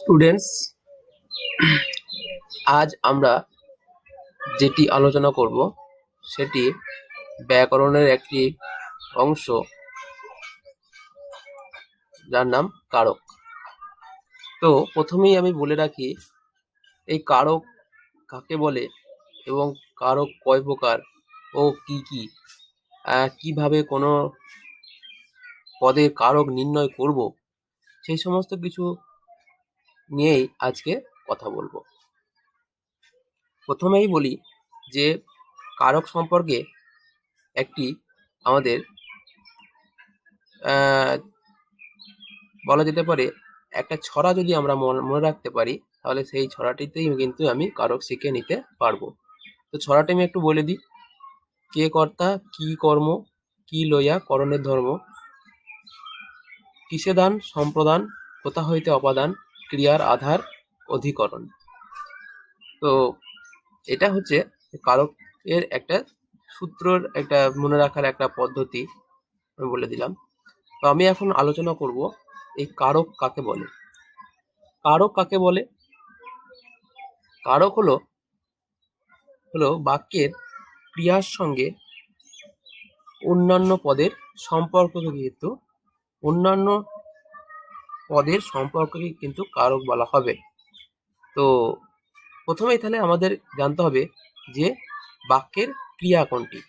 Students আজ আমরা যেটি আলোচনা করব, সেটি ব্যাকরণের একটি অংশ, যার নাম কারক। তো প্রথমেই আমি বলে রাখি, এই কারক কাকে বলে এবং কারক কয় প্রকার ও কি কি? কীভাবে কোনো পদের কারক নির্ণয় করব? সেই সমস্ত কিছু নিয়েই আজকে কথা বলব। প্রথমেই বলি যে কারক সম্পর্কে একটি আমাদের বলা যেতে পারে একটা ছড়া যদি আমরা মন- রাখতে পারি, তাহলে সেই ছড়াটিতেই কিন্তু আমি কারক শিখে নিতে পারব। তো ছড়াটি আমি একটু বলে দিই। কে কর্তা, কি কর্ম, কি লইয়া করণের ধর্ম, কিসে দান, সম্প্রদান, কোথা হইতে অপাদান ক্রিয়ার আধার অধিকরণ। তো এটা হচ্ছে কারক এর একটা সূত্রর একটা মনে রাখার একটা পদ্ধতি আমি বলে দিলাম। তো আমি এখন আলোচনা করব এই কারক কাকে বলে? কারক কাকে বলে? কারক হলো হলো বাক্যের ক্রিয়ার সঙ্গে অন্যান্য পদের সম্পর্ককে কিন্তু অন্যান্য পদের সম্পর্ককে কিন্তু কারক বলা হবে। তো প্রথমেই তাহলে আমাদের জানতে হবে যে বাক্যের ক্রিয়া কোনটি।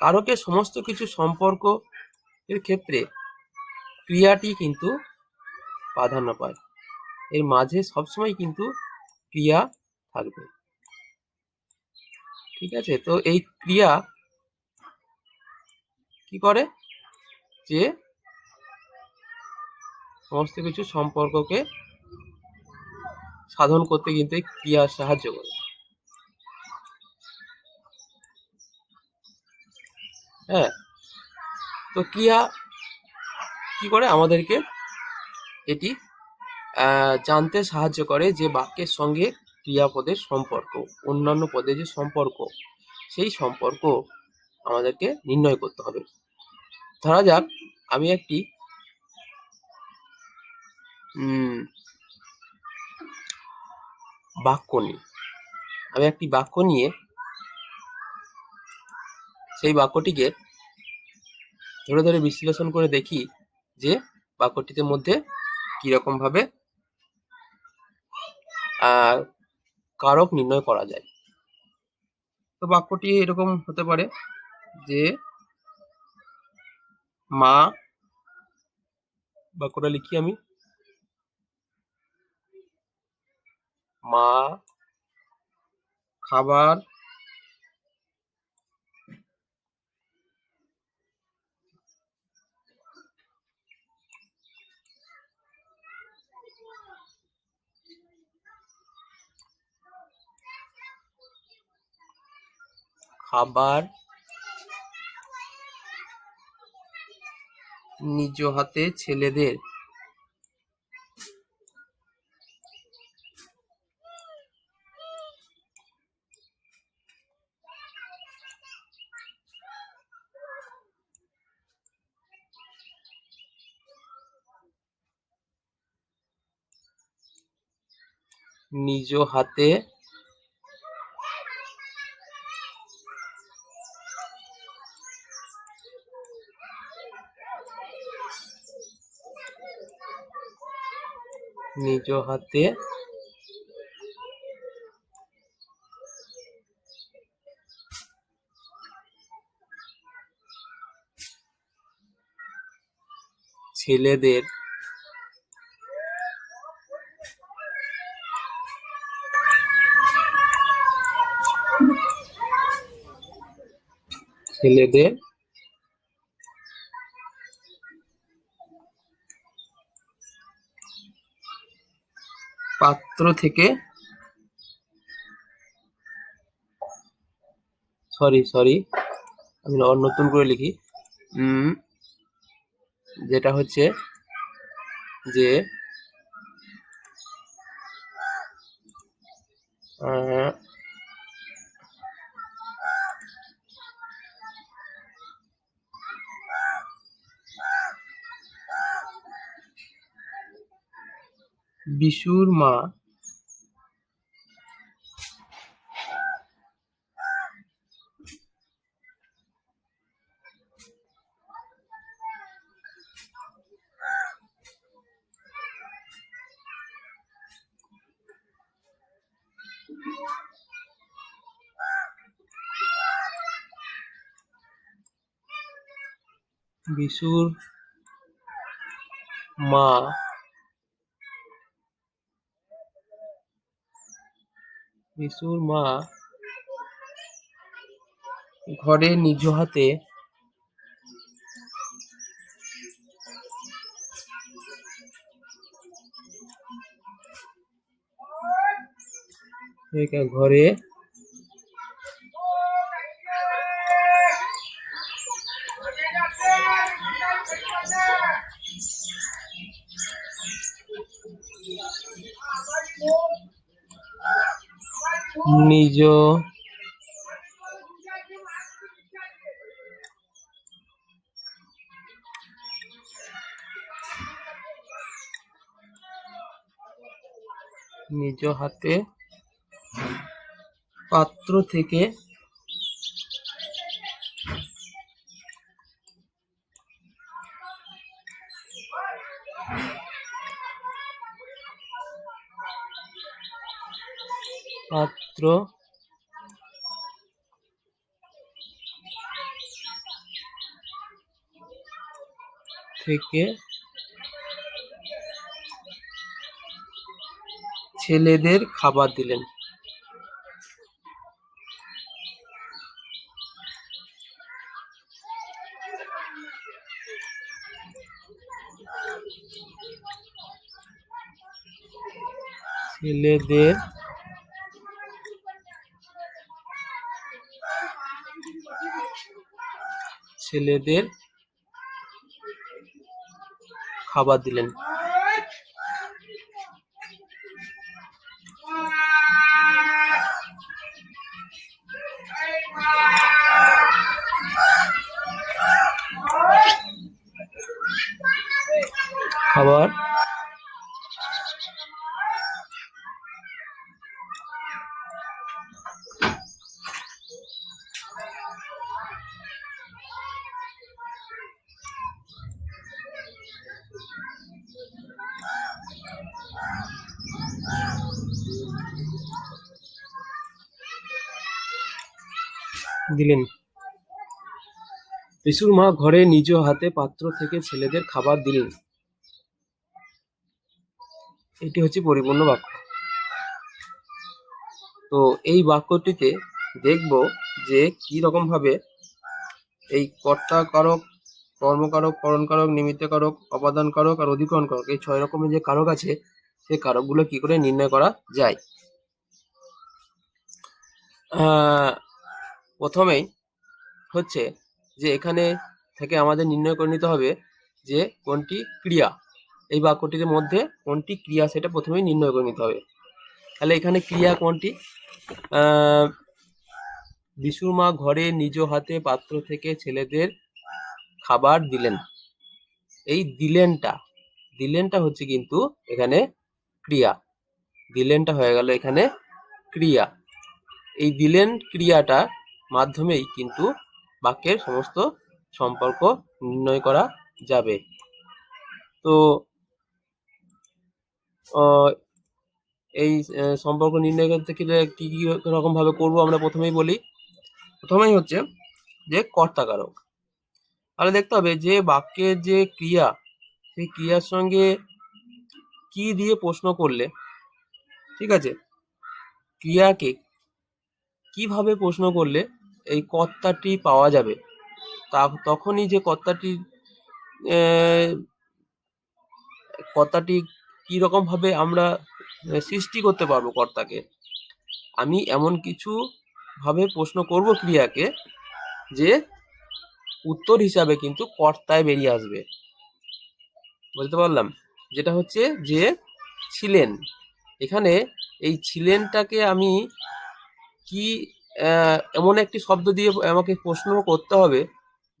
কারকের সমস্ত কিছু সম্পর্ক এর ক্ষেত্রে ক্রিয়াটি কিন্তু প্রাধান্য পায়। এর মাঝে সবসময় কিন্তু ক্রিয়া থাকবে। ঠিক আছে? তো এই ক্রিয়া কি করে? যে সমস্ত কিছু সম্পর্ককে সাধন করতে কিন্তু ক্রিয়া সাহায্য করে। হ্যাঁ তো ক্রিয়া কি করে? আমাদেরকে এটি জানতে সাহায্য করে যে বাক্যের সঙ্গে ক্রিয়াপদের সম্পর্ক, অন্যান্য পদের যে সম্পর্ক, সেই সম্পর্ক আমাদেরকে নির্ণয় করতে হবে। ধরা যাক, আমি একটি বাক্য নিই। আমি একটি বাক্য নিয়ে সেই বাক্যটিকে ধরে ধরে বিশ্লেষণ করে দেখি যে বাক্যটির মধ্যে কীরকম ভাবে আহ, কারক নির্ণয় করা যায়। তো বাক্যটি এরকম হতে পারে যে মা বাক্যটা লিখি আমি। মা খাবার খাবার নিজ হাতে ছেলেদের। নিজ হাতে নিজ হাতে ছেলেদের ছেলেদের পাত্র থেকে সরি সরি আমি নতুন করে লিখি। যেটা হচ্ছে যে আহ, বিশুর মা। বিশুর মা। বিশুর মা ঘরে নিজ হাতে ঘরে নিজ নিজ হাতে পাত্র থেকে পাত্র থেকে ছেলেদের খাবার দিলেন। ছেলেদের ছেলেদের খাবার দিলেন। খাবার দিলেন। বিশুর মা ঘরে নিজ হাতে পাত্র থেকে ছেলেদের খাবার দিলেন। এটি হচ্ছে পরিপূর্ণ বাক্য। তো এই বাক্যটিতে দেখব যে কি রকম ভাবে এই কর্তা কারক কর্মকারক, করণকারক, নিমিত্তকারক অপাদান কারক আর অধিকরণ কারক এই ছয় রকমের যে কারক আছে, সেই কারকগুলো কি করে নির্ণয় করা যায়? প্রথমেই হচ্ছে যে এখানে থেকে আমাদের নির্ণয় করে নিতে হবে যে কোনটি ক্রিয়া। এই বাক্যটির মধ্যে কোনটি ক্রিয়া সেটা প্রথমেই নির্ণয় করে নিতে হবে। তাহলে এখানে ক্রিয়া কোনটি? বিশুর মা ঘরে নিজ হাতে পাত্র থেকে ছেলেদের খাবার দিলেন। এই দিলেনটা দিলেনটা হচ্ছে কিন্তু এখানে ক্রিয়া। দিলেনটা হয়ে গেল এখানে ক্রিয়া। এই দিলেন ক্রিয়াটা মাধ্যমেই কিন্তু বাক্যের সমস্ত সম্পর্ক নির্ণয় করা যাবে। তো এই সম্পর্ক নির্ণয় করতে গেলে কি কি রকম ভাবে করব আমরা প্রথমেই বলি। প্রথমেই হচ্ছে যে কর্তাকারক। তাহলে দেখতে হবে যে বাক্যের যে ক্রিয়া, সেই ক্রিয়ার সঙ্গে কি দিয়ে প্রশ্ন করলে, ঠিক আছে? ক্রিয়াকে কীভাবে প্রশ্ন করলে এই কর্তাটি পাওয়া যাবে। তা তখনই যে কর্তাটি কর্তাটি কি রকম ভাবে আমরা সৃষ্টি করতে পারব কর্তাকে? আমি এমন কিছু ভাবে প্রশ্ন করব ক্রিয়াকে যে, উত্তর হিসাবে কিন্তু কর্তায় বেরিয়ে আসবে। বলতে পারলাম? যেটা হচ্ছে যে, ছিলেন। এখানে এই ছিলেনটাকে আমি কি এমন একটি শব্দ দিয়ে আমাকে প্রশ্ন করতে হবে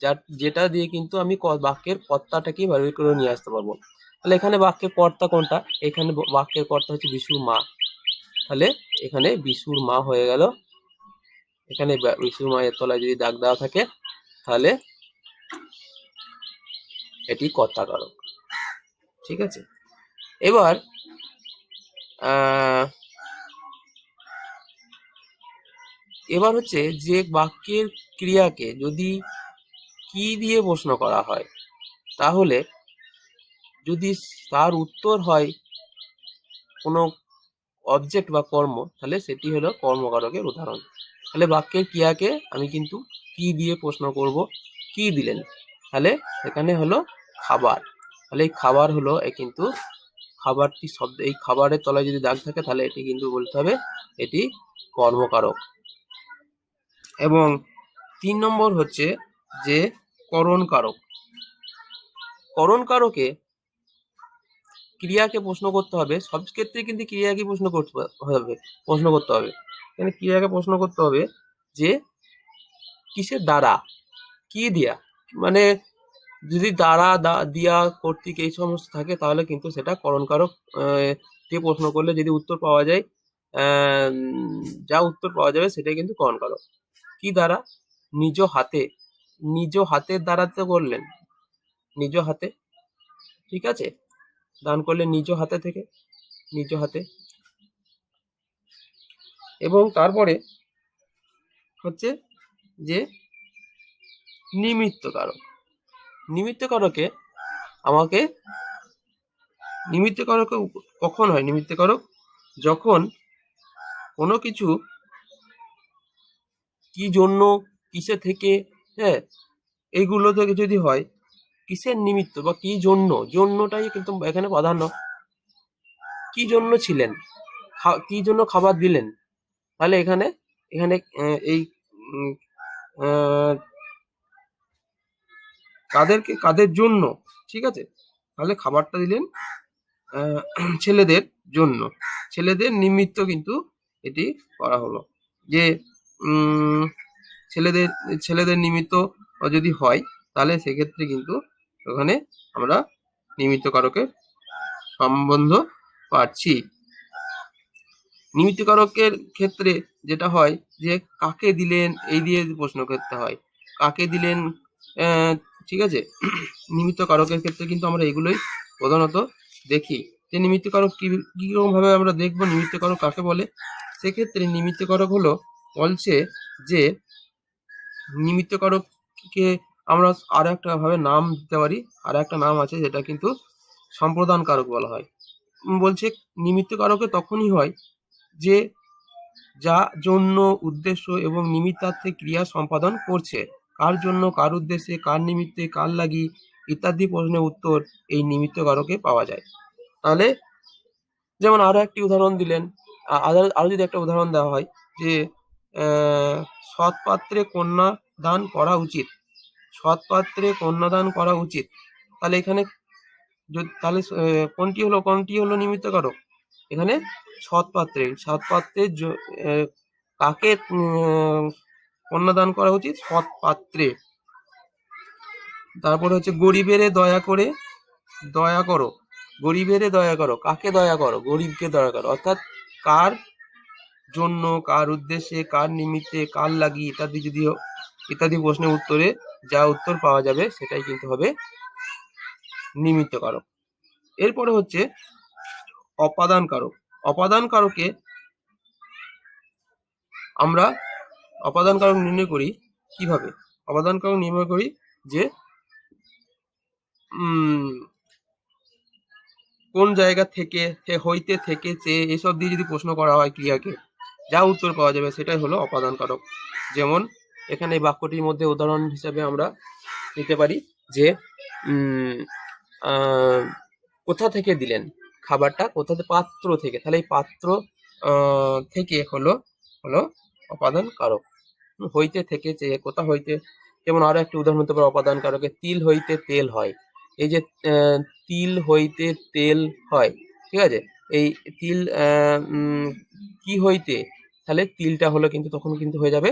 যার যেটা দিয়ে কিন্তু আমি বাক্যের কর্তাটাকে বের করে নিয়ে আসতে পারব। তাহলে এখানে বাক্যের কর্তা কোনটা? এখানে বাক্যের কর্তা হচ্ছে বিশুর মা। তাহলে এখানে বিশুর মা হয়ে গেল। এখানে বিশুর মায়ের তলায় যদি দাগ দেওয়া থাকে, তাহলে এটি কর্তাকারক। ঠিক আছে? এবার আহ, এবার হচ্ছে যে বাক্যের ক্রিয়াকে যদি কি দিয়ে প্রশ্ন করা হয়, তাহলে যদি তার উত্তর হয় কোনো অবজেক্ট বা কর্ম, তাহলে সেটি হলো কর্মকারকের উদাহরণ। তাহলে বাক্যের ক্রিয়াকে আমি কিন্তু কি দিয়ে প্রশ্ন করব, কি দিলেন? তাহলে এখানে হলো খাবার। তাহলে এই খাবার হলো, এ কিন্তু খাবারটি শব্দ, এই খাবারের তলায় যদি দাগ থাকে, তাহলে এটি কিন্তু বলতে হবে এটি কর্মকারক। এবং তিন নম্বর হচ্ছে যে করণকারক। করণকারকে ক্রিয়াকে প্রশ্ন করতে হবে। সব ক্ষেত্রে কিন্তু ক্রিয়াকে প্রশ্ন করতে হবে, প্রশ্ন করতে হবে। এখানে ক্রিয়াকে প্রশ্ন করতে হবে? যে কিসের দ্বারা? কি দিয়া? মানে যদি দ্বারা দিয়া, কর্তৃক এই সমস্ত থাকে, তাহলে কিন্তু সেটা করণকারক কে প্রশ্ন করলে? যদি উত্তর পাওয়া যায় যা উত্তর পাওয়া যাবে সেটাই কিন্তু করণকারক কি দ্বারা? নিজ হাতে। নিজ হাতের দ্বারা তো করলেন। নিজ হাতে। ঠিক আছে? দান করলেন নিজ হাতে থেকে। নিজ হাতে। এবং তারপরে হচ্ছে যে নিমিত্ত কারক। নিমিত্ত কারকে আমাকে, নিমিত্ত কারক কখন হয়? নিমিত্ত কারক যখন কোনো কিছু কি জন্য, কিসে থেকে হ্যাঁ এইগুলো থেকে যদি হয়, কিসের নিমিত্ত বা কি জন্য? জন্যটাই কিন্তু এখানে প্রাধান্য। কি জন্য ছিলেন? কি জন্য খাবার দিলেন? তাহলে এখানে এখানে এই কাদেরকে, কাদের জন্য? ঠিক আছে? তাহলে খাবারটা দিলেন ছেলেদের জন্য। ছেলেদের নিমিত্ত কিন্তু এটি করা হলো। যে ছেলেদের ছেলেদের নিমিত্ত যদি হয়, তাহলে সেক্ষেত্রে কিন্তু ওখানে আমরা নিমিত্ত কারকের সম্বন্ধ পাচ্ছি। নিমিত্ত কারকের ক্ষেত্রে যেটা হয় যে, কাকে দিলেন, এই দিয়ে প্রশ্ন করতে হয়। কাকে দিলেন ঠিক আছে? নিমিত্ত কারকের ক্ষেত্রে কিন্তু আমরা এগুলোই প্রধানত দেখি। যে, নিমিত্ত কারক কি কীরকম ভাবে আমরা দেখব? নিমিত্ত কারক কাকে বলে? সেক্ষেত্রে নিমিত্তকারক হলো বলছে যে, নিমিত্তকারককে আমরা আর একটা ভাবে নাম দিতে পারি আর একটা নাম আছে যেটা কিন্তু সম্প্রদান কারক বলা হয়। বলছে নিমিত্তকারকে তখনই হয় যে, যা জন্য উদ্দেশ্য এবং নিমিত্তার্থে ক্রিয়া সম্পাদন করছে। কার জন্য, কার উদ্দেশ্যে, কার নিমিত্তে, কার লাগি ইত্যাদি প্রশ্নের উত্তর এই নিমিত্তকারকে পাওয়া যায়। তাহলে, যেমন আরও একটি উদাহরণ দিলেন আ- আরও যদি একটা উদাহরণ দেওয়া হয় যে সৎ পাত্রে কন্যা দান করা উচিত। সৎ পাত্রে কন্যাদান করা উচিত। তাহলে এখানে তাহলে কোনটি হলো কোনটি হলো নিমিত্ত কারক? এখানে সৎ পাত্রে সৎ পাত্রে কাকে কন্যাদান করা উচিত? সৎ পাত্রে। তারপরে হচ্ছে গরিবেরে দয়া করে দয়া করো। গরিবেরে দয়া করো। কাকে দয়া করো? গরিবকে দয়া করো। অর্থাৎ কার জন্য, কার উদ্দেশ্যে, কার নিমিত্তে, কার লাগি ইত্যাদি যদি ইত্যাদি প্রশ্নের উত্তরে যা উত্তর পাওয়া যাবে সেটাই কিন্তু হবে নিমিত্ত কারক এরপরে হচ্ছে অপাদান কারক অপাদান কারকে আমরা অপাদান কারক নির্ণয় করি কীভাবে? অপাদান কারক নির্ণয় করি যে কোন জায়গা থেকে হইতে থেকে চেয়ে এসব দিয়ে যদি প্রশ্ন করা হয় ক্রিয়াকে, যা উত্তর পাওয়া যাবে সেটাই হলো অপাদান কারক যেমন এখানে এই বাক্যটির মধ্যে উদাহরণ হিসাবে আমরা নিতে পারি যে কোথা থেকে দিলেন? খাবারটা কোথা পাত্র থেকে। তাহলে এই পাত্র থেকে হলো হলো অপাদান কারক হইতে থেকে চেয়ে কোথা হইতে, যেমন আরও একটা উদাহরণ হতে পারে অপাদান কারকে তিল হইতে তেল হয়। এই যে তিল হইতে তেল হয় ঠিক আছে? এই তিল কি হইতে তাহলে তিলটা হলো কিন্তু তখন কিন্তু হয়ে যাবে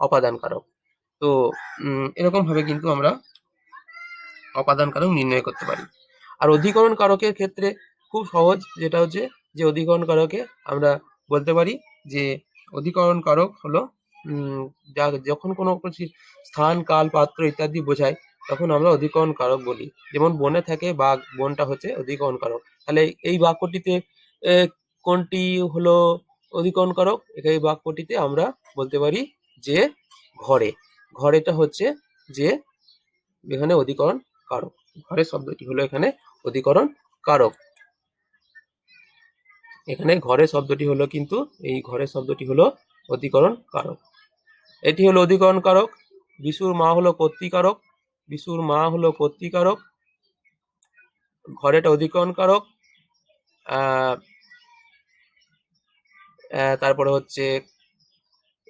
অপাদান কারক তো উম, এরকম ভাবে কিন্তু আমরা অপাদান কারক নির্ণয় করতে পারি। আর অধিকরণ কারকের ক্ষেত্রে খুব সহজ যেটা হচ্ছে যে অধিকরণ কারকে আমরা বলতে পারি যে অধিকরণ কারক হলো যা যখন কোনো স্থান কাল পাত্র ইত্যাদি বোঝায় তখন আমরা অধিকরণ কারক বলি। যেমন বনে থাকে বাঘ, বনটা হচ্ছে অধিকরণ কারক তাহলে এই বাক্যটিতে কোনটি হলো অধিকরণ কারক এই বাক্যটিতে আমরা বলতে পারি যে ঘরে। ঘরেটা হচ্ছে যে এখানে অধিকরণ কারক ঘরের শব্দটি হলো এখানে অধিকরণ কারক এখানে ঘরের শব্দটি হলো কিন্তু, এই ঘরের শব্দটি হলো অধিকরণ কারক এটি হলো অধিকরণ কারক বিশুর মা হলো কর্তৃকারক। বিশুর মা হলো কর্তৃকারক ঘরেটা অধিকরণ কারক আহ, আহ, তারপরে হচ্ছে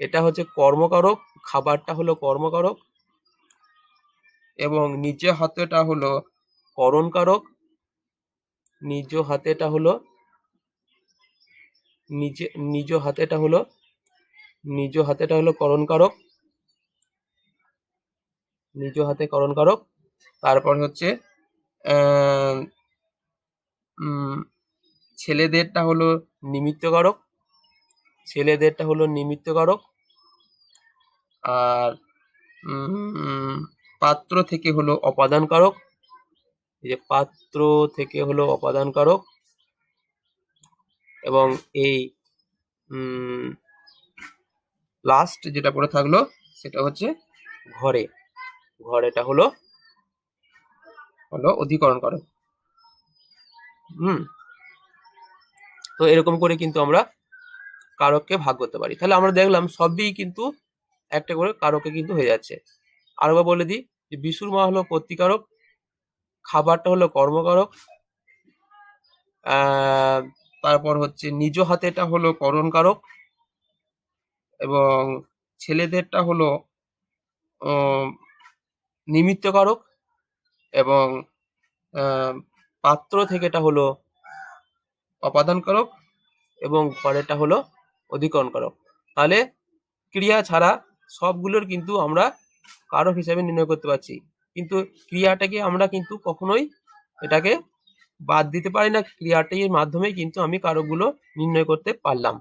এটা হচ্ছে কর্মকারক খাবারটা হলো কর্মকারক এবং নিজ হাতেটা হলো করণকারক নিজ হাতেটা হলো নিজে নিজ হাতেটা হলো নিজ হাতেটা হলো করণকারক নিজ হাতে করণ করণকারক তারপর হচ্ছে ছেলেদেরটা হলো নিমিত্তকারক ছেলেদেরটা হলো নিমিত্তকারক আর পাত্র থেকে হলো অপাদান অপাদানকারক এই যে পাত্র থেকে হলো অপাদান অপাদানকারক এবং এই লাস্ট যেটা পড়ে থাকল, সেটা হচ্ছে ঘরে। ঘরেটা হলো হলো অধিকরণ কারক হুম। তো এরকম করে কিন্তু আমরা কারককে ভাগ করতে পারি। তাহলে আমরা দেখলাম সবই কিন্তু একটা করে কারকে কিন্তু হয়ে যাচ্ছে। আরেকবার বলে দিই যে বিশুর মা হলো প্রতিকারক, খাবারটা হলো কর্মকারক তারপর হচ্ছে নিজ হাতেটা হলো করণকারক এবং ছেলেদেরটা হলো নিমিত্তকারক এবং পাত্র থেকেটা হলো অপাদানকারক এবং ঘরেটা হলো অধিকরণকারক। তাহলে ক্রিয়া ছাড়া সবগুলোর কিন্তু আমরা কারক হিসাবে নির্ণয় করতে পারছি। কিন্তু ক্রিয়াটাকে আমরা কিন্তু কখনোই এটাকে বাদ দিতে পারি না, ক্রিয়াটির মাধ্যমে কিন্তু আমি কারকগুলো নির্ণয় করতে পারলাম।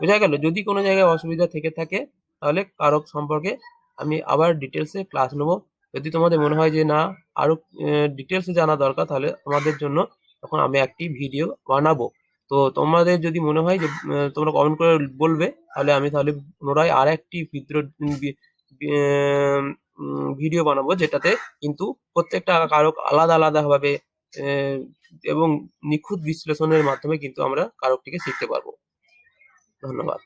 বোঝা গেল? যদি কোনো জায়গায় অসুবিধা থেকে থাকে, তাহলে কারক সম্পর্কে আমি আবার ডিটেলসে ক্লাস নেব। যদি তোমাদের মনে হয় যে না আরও ডিটেলসে জানা দরকার তাহলে আমাদের জন্য তখন আমি একটি ভিডিও বানাবো। তো তোমাদের যদি মনে হয় যে তোমরা কমেন্ট করে বলবে তাহলে আমি তাহলে পুনরায় আর একটি ভিডিও বানাবো যেটাতে কিন্তু প্রত্যেকটা কারক আলাদা আলাদা ভাবে আহ, এবং নিখুঁত বিশ্লেষণের মাধ্যমে কিন্তু আমরা কারকটিকে শিখতে পারব। ধন্যবাদ।